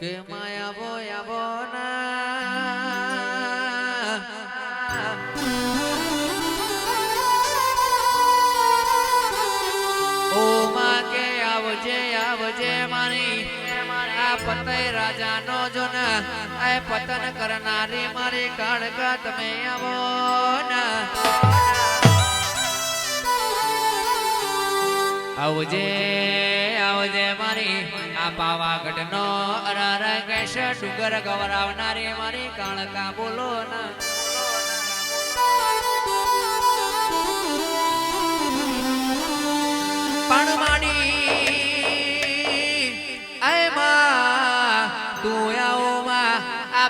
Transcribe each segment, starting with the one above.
કે માયા બોયા બોના ઓ માં કે આવજે આવજે મારી આ પતય રાજાનો જો ના આ પતન કરનારી મારી કાળકા તમે આવો ના આવજે આવજે મારી આ પાવાગઢનો અરાર કેશ ગવરાવનારી મારી કાળકા બોલો ના. પણ માડી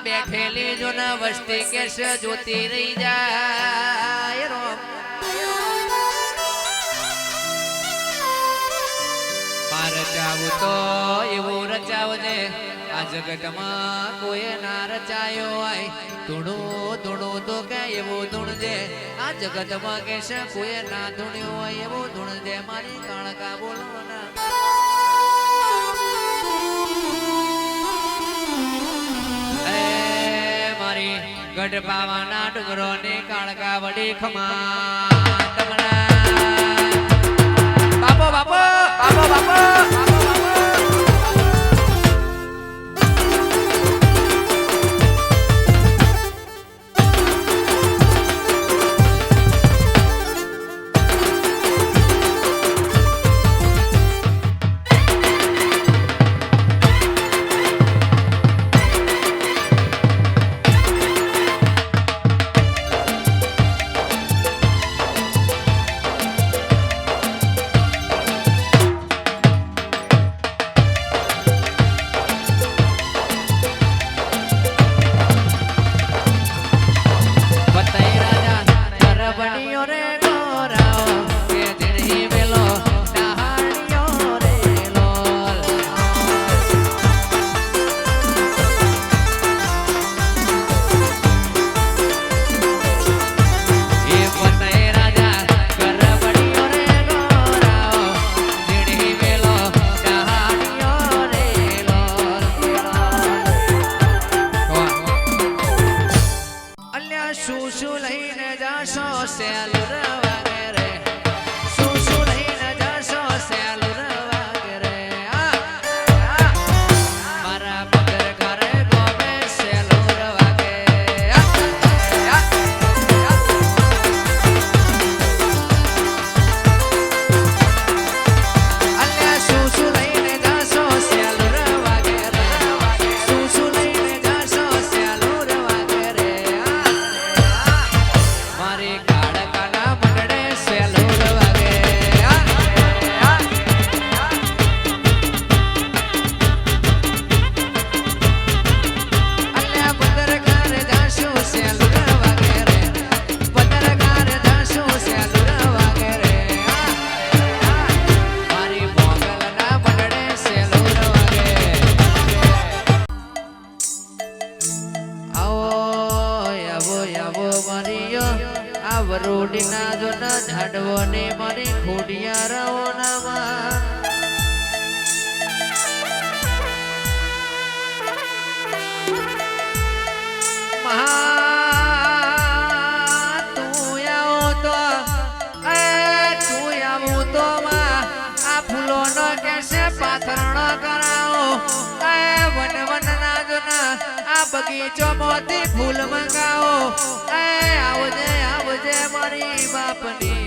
બેઠેલી જો ને વસ્તી કેશ જોતી રહી જાય. રચાવું તો એવું રચાવજે. આ જગતમાં કોઈ ના રચાયો હોય. ધૂણું ધૂણું તો કે એવું ધૂણજે. આ જગતમાં કે છે કોઈ ના ધૂણ્યું હોય, એવું ધૂણજે. મારી કણકા બોલો ના. મારી ગઢ પાવાના ડુંગરો ને કાળકા વડી ખમા બાપો બાપો બાપો બાપો. આ વરોડીના જોના ઝાડવો ને મારી આવું તો માં પાથરણો કરાવો બગીચો મોતી ફૂલ મંગાવો. આવજે આવજે મારી બાપની.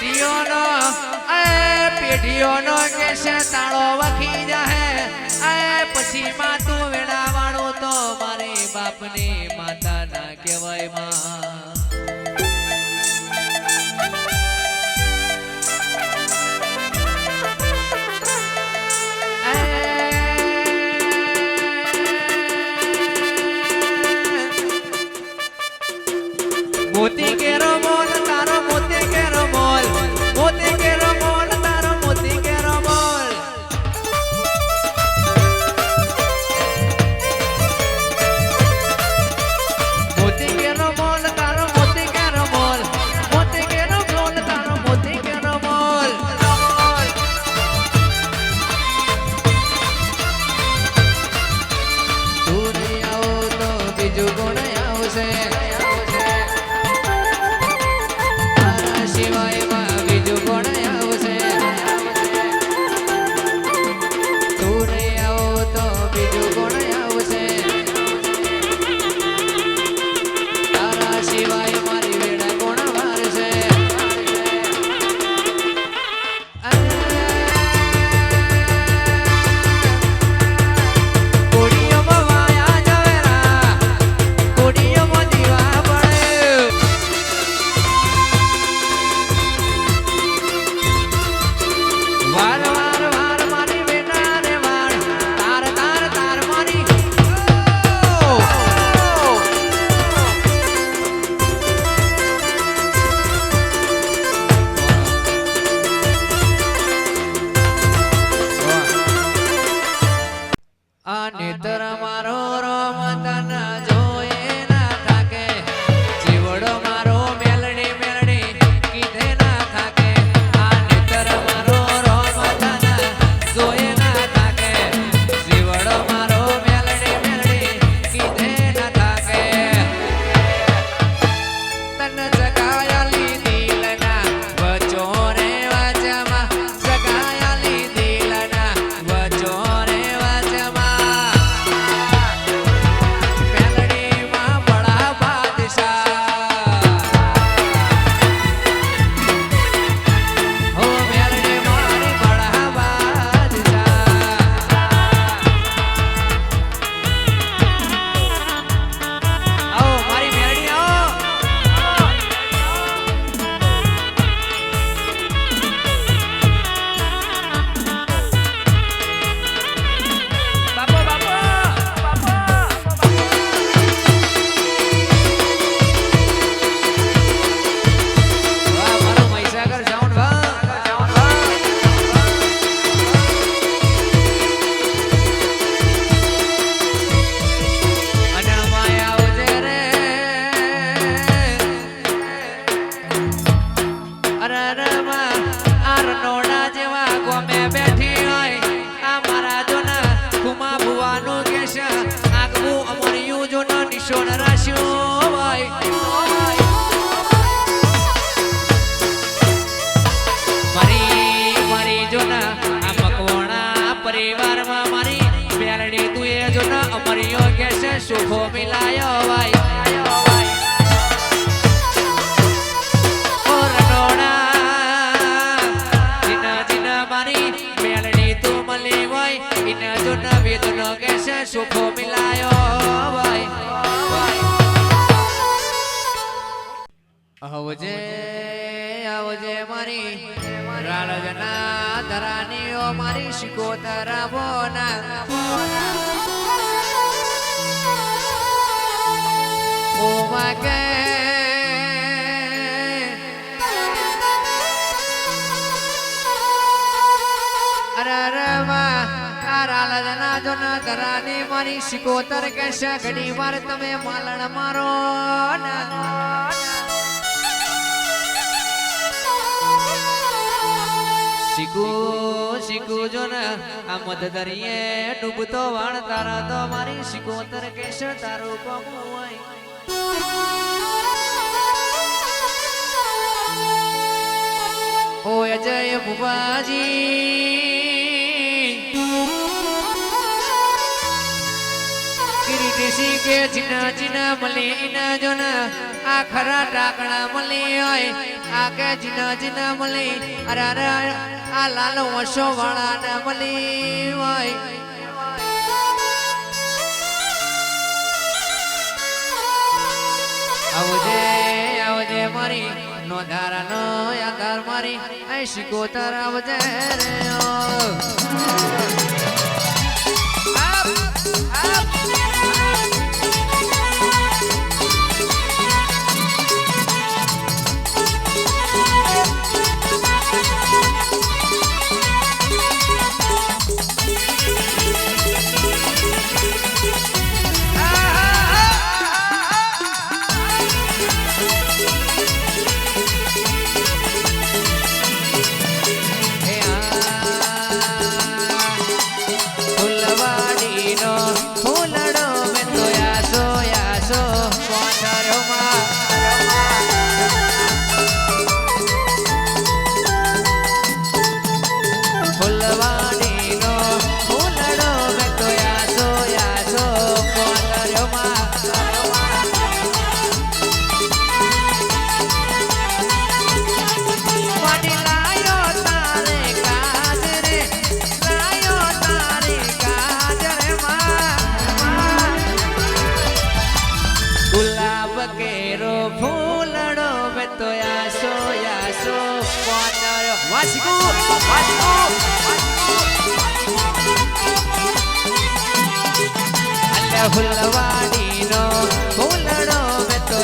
પેઢીઓનો, એ પેઢીઓનો કે છે તાળો વખી જાહે. એ પછી માં તું વેળાવાળું તો મારી બાપની માતા ના કહેવાયમાં પરિવારમાં મારી બેલડી તું એ જોના અમરિયો કેશ સુખો મિલાયો ભાઈ. શુભો મિલાયો આવજે મારી રાળજના ધરાનીઓ મારી શીખો બોના ઓ માગે ધરાની મારી શિકોતર કેશ ઘણી વાર તમે માલણ મારો ના. શીખુ, શીખું જો ને, આ મધ દરિયે ડૂબતો વાણ તારા તો મારી શિકોતર કેશ તારું કોમું હોય. ઓ અજય ભુવાજી કે શીખે જીના મલી મળી ઇના જોના આ ખરા ટાકણા મળી હોય. આ કે જીના જીના મળી અરે. આ લાલ વસો વાળા ના મળી હોય આવજે આવજે મારી, નો ધારા, નો આધાર મારી. આ શિકોતર આવજે રે વાસકુ વાસકુ અલ્લા ફૂલવાડીનો ફૂલડો મે તો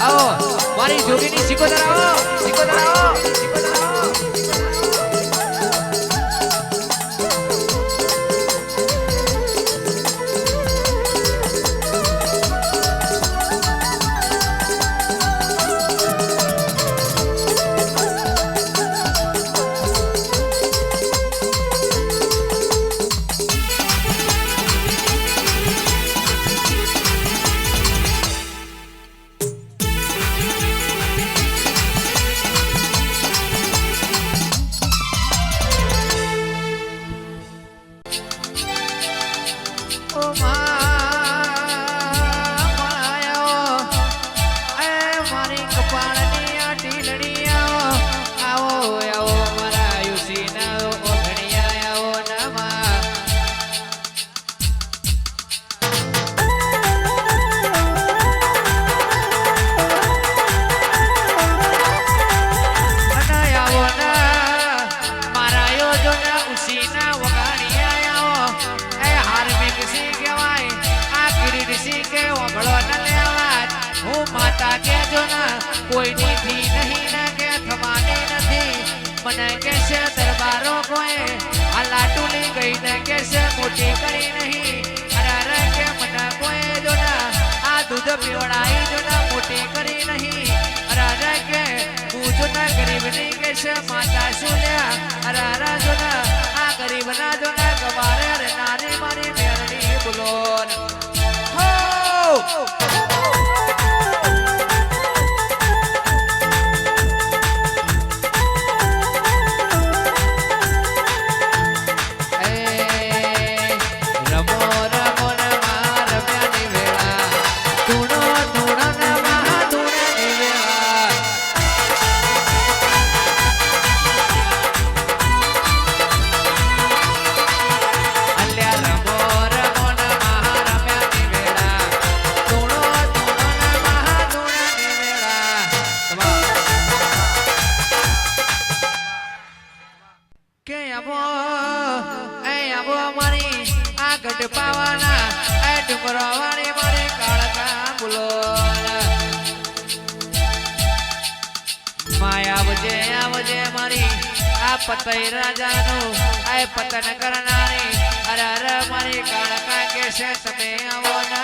આવો મારી જોગીની શીખો ધરાવો શીખો આવો મોટી કરી નહીં. અરાર કે મના કોઈ જોના આ દૂધ પીવડાઈ જોના મોટી કરી નહીં. અરાર કે પૂજોના ગરીબની કે છે માતા સુલ્યા અરાર જોના આ ગરીબના જોના કબારે નારી મારી પતઈ રાજાનું આય પતન કરનારી અરે અરે મારી કાળકા કે છે તમે આવો ના.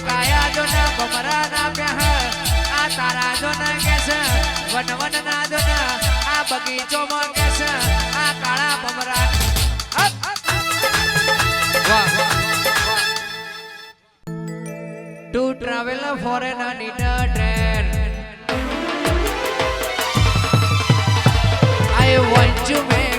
કાયા જો ના ભમરા ના પ્યાહ આ તારા જો ના કેસ વન વન ના જો ના આ બગીચો માં કેસ આ કાળા ભમરા to travel foreign in train I want you મે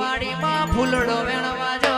મારી ફૂલડો વેણવા